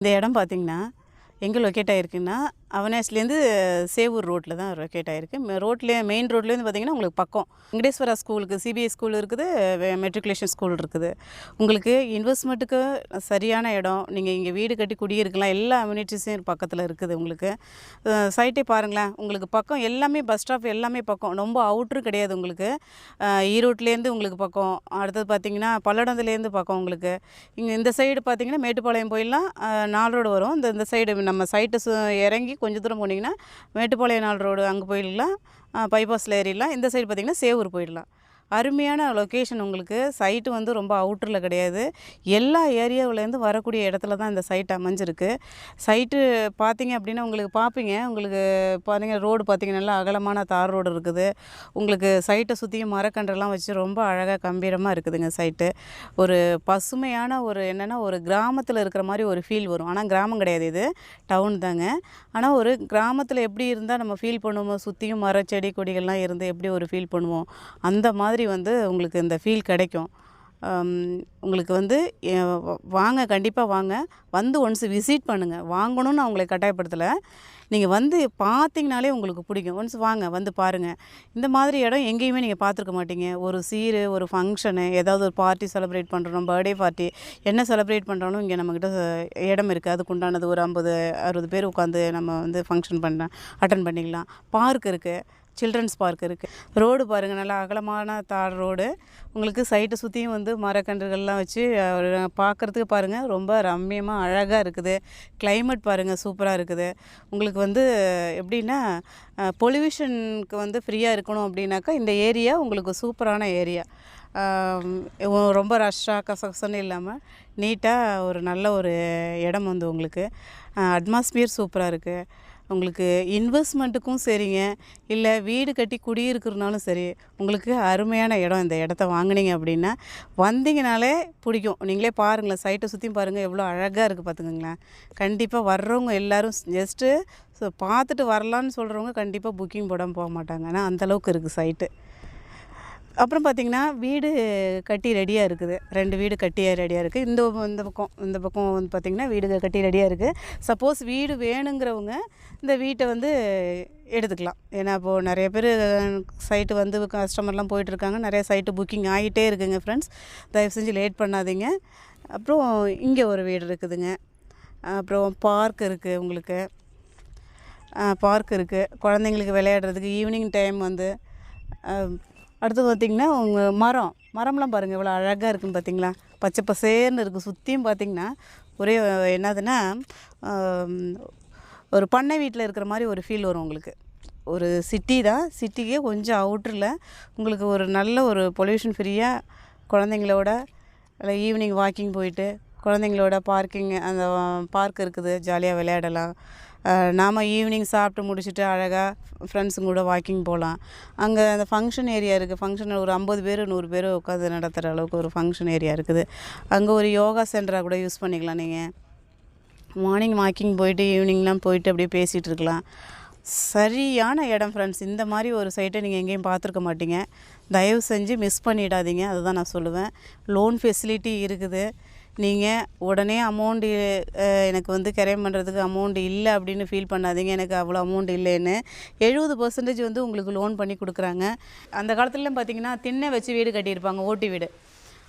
இந்த இடம் பார்த்தீங்கன்னா எங்கே லொக்கேட் ஆகிருக்குன்னா அவனாஸ்லேருந்து சேவூர் ரோட்டில் தான் லொக்கேட் ஆகிருக்கு ரோட்லேயே மெயின் ரோட்லேருந்து பார்த்தீங்கன்னா உங்களுக்கு பக்கம் வெங்கடேஸ்வரா ஸ்கூலுக்கு சிபிஎஸ் ஸ்கூல் இருக்குது மெட்ரிகுலேஷன் ஸ்கூல் இருக்குது. உங்களுக்கு இன்வெஸ்ட்மெண்ட்டுக்கு சரியான இடம் நீங்கள் இங்கே வீடு கட்டி குடியிருக்கலாம் எல்லா அம்யூனிட்டிஸும் பக்கத்தில் இருக்குது உங்களுக்கு. சைட்டே பாருங்களேன் உங்களுக்கு பக்கம் எல்லாமே பஸ் ஸ்டாப் எல்லாமே பக்கம் ரொம்ப அவுட்ரு கிடையாது உங்களுக்கு. ஈரோட்லேருந்து உங்களுக்கு பக்கம் அடுத்தது பார்த்தீங்கன்னா பல்லடத்துலேருந்து பக்கம் உங்களுக்கு. இங்கே இந்த சைடு பார்த்தீங்கன்னா மேட்டுப்பாளையம் போயிடலாம் நாலு ரோடு வரும். இந்த இந்த சைடு நம்ம சைட்டு சு இறங்கி கொஞ்சம் தூரம் போனீங்கன்னா மேட்டுப்பாளையம் நாள் ரோடு அங்கே போயிடலாம் பைபாஸில் ஏறிடலாம். இந்த சைடு பார்த்தீங்கன்னா சேவூர் போயிடலாம். அருமையான லொக்கேஷன் உங்களுக்கு. சைட்டு வந்து ரொம்ப அவுட்டரில் கிடையாது. எல்லா ஏரியாவிலேருந்து வரக்கூடிய இடத்துல தான் இந்த சைட் அமைஞ்சிருக்கு. சைட்டு பார்த்தீங்க அப்படின்னா உங்களுக்கு பார்ப்பீங்க. உங்களுக்கு பார்த்தீங்க ரோடு பார்த்தீங்கன்னா நல்லா அகலமான தார் ரோடு இருக்குது. உங்களுக்கு சைட்டை சுற்றியும் மரக்கன்றெல்லாம் வச்சு ரொம்ப அழகாக கம்பீரமாக இருக்குதுங்க சைட்டு ஒரு பசுமையான ஒரு என்னென்னா ஒரு கிராமத்தில் இருக்கிற மாதிரி ஒரு ஃபீல் வரும். ஆனால் கிராமம் கிடையாது இது. டவுன் தாங்க. ஆனால் ஒரு கிராமத்தில் எப்படி இருந்தால் நம்ம ஃபீல் பண்ணுவோம் சுற்றியும் மரம் செடி கொடிகள்லாம் இருந்து எப்படி ஒரு ஃபீல் பண்ணுவோம்? அந்த மாதிரி வந்து உங்களுக்கு இந்த ஃபீல் கிடைக்கும். உங்களுக்கு வந்து வாங்க கண்டிப்பாக வாங்க. வந்து ஒன்ஸ் விசிட் பண்ணுங்கள் வாங்கணும்னு அவங்களை கட்டாயப்படுத்தலை. நீங்கள் வந்து பார்த்தீங்கனாலே உங்களுக்கு பிடிக்கும். ஒன்ஸ் வாங்க வந்து பாருங்கள் இந்த மாதிரி இடம் எங்கேயுமே நீங்கள் பார்த்துருக்க மாட்டீங்க. ஒரு சீரு ஒரு ஃபங்க்ஷனு ஏதாவது ஒரு பார்ட்டி செலிப்ரேட் பண்ணுறோம் பர்த்டே பார்ட்டி என்ன செலிப்ரேட் பண்ணுறாலும் இங்கே நம்மக்கிட்ட இடம் இருக்குது அதுக்கு உண்டானது ஒரு ஐம்பது அறுபது பேர் உட்காந்து நம்ம வந்து ஃபங்க்ஷன் பண்ண அட்டன் பண்ணிக்கலாம். பார்க் இருக்குது சில்ட்ரன்ஸ் பார்க் இருக்குது ரோடு பாருங்கள் நல்லா அகலமான தார் ரோடு. உங்களுக்கு சைட்டை சுற்றியும் வந்து மரக்கன்றுகள்லாம் வச்சு பார்க்குறதுக்கு பாருங்கள் ரொம்ப ரம்மியமாக அழகாக இருக்குது. கிளைமேட் பாருங்கள் சூப்பராக இருக்குது. உங்களுக்கு வந்து எப்படின்னா பொல்யூஷனுக்கு வந்து ஃப்ரீயாக இருக்கணும் அப்படின்னாக்கா இந்த ஏரியா உங்களுக்கு சூப்பரான ஏரியா ரொம்ப ரஷ்ஷாக கசகசன்னு இல்லாமல் நீட்டாக ஒரு நல்ல ஒரு இடம் வந்து உங்களுக்கு. அட்மாஸ்பியர் சூப்பராக இருக்குது உங்களுக்கு இன்வெஸ்ட்மெண்ட்டுக்கும் சரிங்க. இல்லை வீடு கட்டி குடியிருக்கிறனாலும் சரி உங்களுக்கு அருமையான இடம் இந்த இடத்த வாங்கினீங்க அப்படின்னா வந்தீங்கனாலே பிடிக்கும். நீங்களே பாருங்களேன் சைட்டை சுற்றியும் பாருங்கள் எவ்வளோ அழகாக இருக்குது பார்த்துக்கோங்களேன் கண்டிப்பாக வர்றவங்க எல்லாரும் ஜஸ்ட்டு ஸோ பார்த்துட்டு வரலான்னு சொல்கிறவங்க கண்டிப்பாக புக்கிங் போடாமல் போக மாட்டாங்க. ஏன்னா அந்தளவுக்கு இருக்குது சைட்டு அப்புறம் பார்த்திங்கன்னா வீடு கட்டி ரெடியாக இருக்குது. ரெண்டு வீடு கட்டி ரெடியாக இருக்குது இந்த இந்த பக்கம் இந்த பக்கம் வந்து பார்த்திங்கன்னா வீடு கட்டி ரெடியாக இருக்குது சப்போஸ் வீடு வேணுங்கிறவங்க இந்த வீட்டை வந்து எடுத்துக்கலாம். ஏன்னா இப்போது நிறைய பேர் சைட்டு வந்து கஸ்டமர்லாம் போயிட்டுருக்காங்க நிறைய சைட்டு புக்கிங் ஆகிட்டே இருக்குங்க ஃப்ரெண்ட்ஸ் தயவு செஞ்சு லேட் பண்ணாதீங்க. அப்புறம் இங்கே ஒரு வீடு இருக்குதுங்க. அப்புறம் பார்க் இருக்குது உங்களுக்கு. பார்க் இருக்குது குழந்தைங்களுக்கு விளையாடுறதுக்கு ஈவினிங் டைம் வந்து அடுத்து பார்த்திங்கன்னா உங்கள் மரம். மரம்லாம் பாருங்கள் இவ்வளோ அழகாக இருக்குன்னு பார்த்தீங்களா? பச்சை பசேர்னு இருக்குது சுற்றியும் பார்த்திங்கன்னா ஒரே என்னதுன்னா ஒரு பண்ணை வீட்டில் இருக்கிற மாதிரி ஒரு ஃபீல் வரும் உங்களுக்கு. ஒரு சிட்டி தான். சிட்டிக்கே கொஞ்சம் அவுட்டரில் உங்களுக்கு ஒரு நல்ல ஒரு பொல்யூஷன் ஃப்ரீயாக குழந்தைங்களோட இல்லை ஈவினிங் வாக்கிங் போயிட்டு குழந்தைங்களோட பார்க்கிங் அந்த பார்க் இருக்குது. ஜாலியாக விளையாடலாம். நாம் ஈவினிங் சாப்பிட்டு முடிச்சுட்டு அழகாக ஃப்ரெண்ட்ஸுங்க கூட வாக்கிங் போகலாம் அங்கே அந்த ஃபங்க்ஷன் ஏரியா இருக்குது ஃபங்க்ஷன் ஒரு ஐம்பது பேர் நூறு பேர் உட்காந்து நடத்துகிற அளவுக்கு ஒரு ஃபங்க்ஷன் ஏரியா இருக்குது. அங்கே ஒரு யோகா சென்டராக கூட யூஸ் பண்ணிக்கலாம் நீங்கள் மார்னிங் வாக்கிங் போயிட்டு ஈவினிங்லாம் போயிட்டு அப்படியே பேசிகிட்டு இருக்கலாம். சரியான இடம் ஃப்ரெண்ட்ஸ் இந்த மாதிரி ஒரு சைட்டை நீங்கள் எங்கேயும் பார்த்துருக்க மாட்டீங்க. தயவு செஞ்சு மிஸ் பண்ணிடாதீங்க. அதுதான் நான் சொல்லுவேன். லோன் ஃபெசிலிட்டி இருக்குது. நீங்கள் உடனே அமௌண்ட்டு எனக்கு வந்து கிரைம் பண்ணுறதுக்கு அமௌண்ட் இல்லை அப்படின்னு ஃபீல் பண்ணாதீங்க. எனக்கு அவ்வளோ அமௌண்ட் இல்லைன்னு எழுபது பர்சன்டேஜ் வந்து உங்களுக்கு லோன் பண்ணி கொடுக்குறாங்க. அந்த காலத்துலலாம் பார்த்தீங்கன்னா திண்ணை வச்சு வீடு கட்டியிருப்பாங்க ஓட்டு வீடு.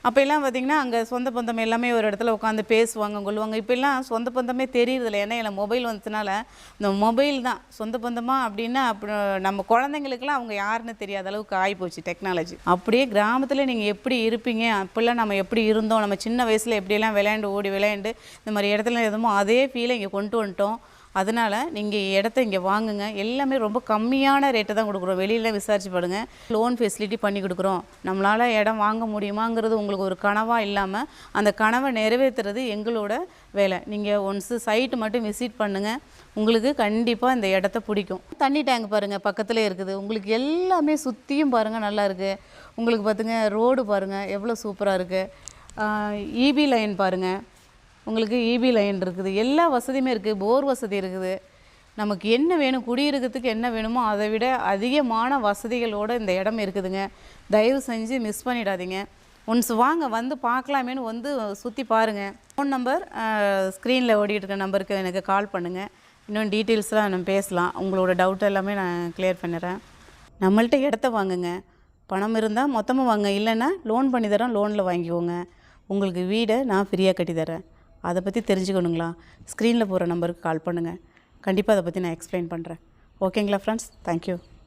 அப்போல்லாம் பார்த்திங்கன்னா பார்த்தீங்கன்னா அங்கே சொந்த பந்தம் எல்லாமே ஒரு இடத்துல உட்காந்து பேசுவாங்க கொள்வாங்க இப்போல்லாம் சொந்த பந்தமே தெரியுறதில்ல. ஏன்னா இல்லை மொபைல் வந்ததுனால இந்த மொபைல் தான். சொந்த பந்தமாக அப்படின்னா அப்புறம் நம்ம குழந்தைங்களுக்குலாம் அவங்க யாருன்னு தெரியாத அளவுக்கு ஆகிப்போச்சு டெக்னாலஜி. அப்படியே கிராமத்தில் நீங்கள் எப்படி இருப்பீங்க? அப்போல்லாம் நம்ம எப்படி இருந்தோம்? நம்ம சின்ன வயசில் எப்படியெல்லாம் விளையாண்டு ஓடி விளையாண்டு இந்த மாதிரி இடத்துல எதுமோ அதே ஃபீலை இங்கே கொண்டு வந்துட்டோம். அதனால் நீங்கள் இடத்த இங்கே வாங்குங்க. எல்லாமே ரொம்ப கம்மியான ரேட்டை தான் கொடுக்குறோம். வெளியில் விசாரிச்சு பாருங்க. லோன் ஃபெசிலிட்டி பண்ணி கொடுக்குறோம். நம்மளால் இடம் வாங்க முடியுமாங்கிறது உங்களுக்கு ஒரு கனவாக இல்லாமல் அந்த கனவை நிறைவேற்றுறது எங்களோட வேலை. நீங்கள் ஒன்ஸு சைட்டு மட்டும் விசிட் பண்ணுங்கள் உங்களுக்கு கண்டிப்பாக இந்த இடத்த பிடிக்கும். தண்ணி டேங்க் பாருங்கள் பக்கத்துலேயே இருக்குது. உங்களுக்கு எல்லாமே சுற்றியும் பாருங்கள் நல்லா இருக்குது உங்களுக்கு பார்த்துங்க ரோடு பாருங்கள் எவ்வளோ சூப்பராக இருக்குது இபி லைன் பாருங்கள் உங்களுக்கு இபி லைன் இருக்குது. எல்லா வசதியுமே இருக்குது. போர் வசதி இருக்குது. நமக்கு என்ன வேணும் குடியிருக்கிறதுக்கு என்ன வேணுமோ அதை விட அதிகமான வசதிகளோடு இந்த இடம் இருக்குதுங்க. தயவு செஞ்சு மிஸ் பண்ணிடாதீங்க. ஒன்ஸ் வாங்க வந்து பார்க்கலாமேன்னு வந்து சுற்றி பாருங்கள் ஃபோன் நம்பர் ஸ்க்ரீனில் ஓடிட்டு இருக்க நம்பருக்கு எனக்கு கால் பண்ணுங்கள் இன்னும் டீட்டெயில்ஸ்லாம் நம்ம பேசலாம். உங்களோட டவுட் எல்லாமே நான் கிளியர் பண்ணிடுறேன். நம்மள்ட்ட இடத்த வாங்குங்க. பணம் இருந்தால் மொத்தமாக வாங்க. இல்லைன்னா லோன் பண்ணி தரேன் லோனில் வாங்கிக்கோங்க. உங்களுக்கு வீடை நான் ஃப்ரீயாக கட்டி தரேன் அதை பற்றி தெரிஞ்சுக்கணுங்களா? ஸ்க்ரீனில் போகிற நம்பருக்கு கால் பண்ணுங்கள் கண்டிப்பாக அதை பற்றி நான் எக்ஸ்பிளைன் பண்ணுறேன் ஓகேங்களா ஃப்ரெண்ட்ஸ் தேங்க்யூ